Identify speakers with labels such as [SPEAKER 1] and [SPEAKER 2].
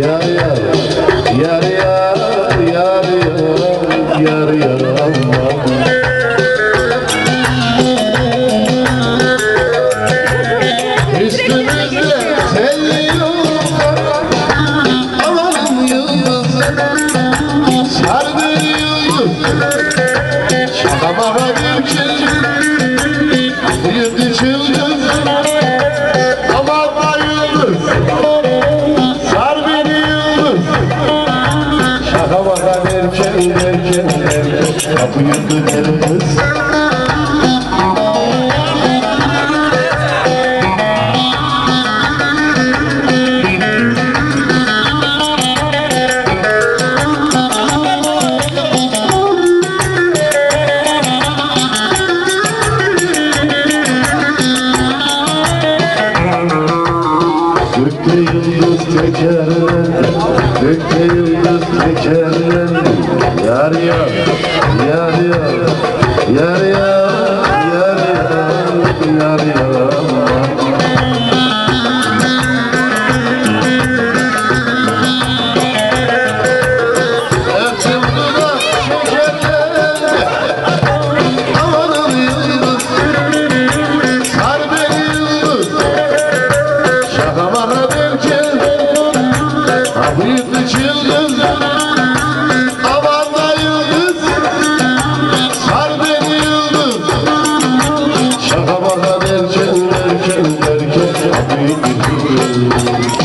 [SPEAKER 1] Yar yar Yar yar Yar yar Yar yar Allah Üstümüzde telli yollar Alalım yıldızı Sar bir derken derken Kapıyı tıkırız Gökte yar yar yar yar yar yar yar yar Breathe the children. Altyazı M.K.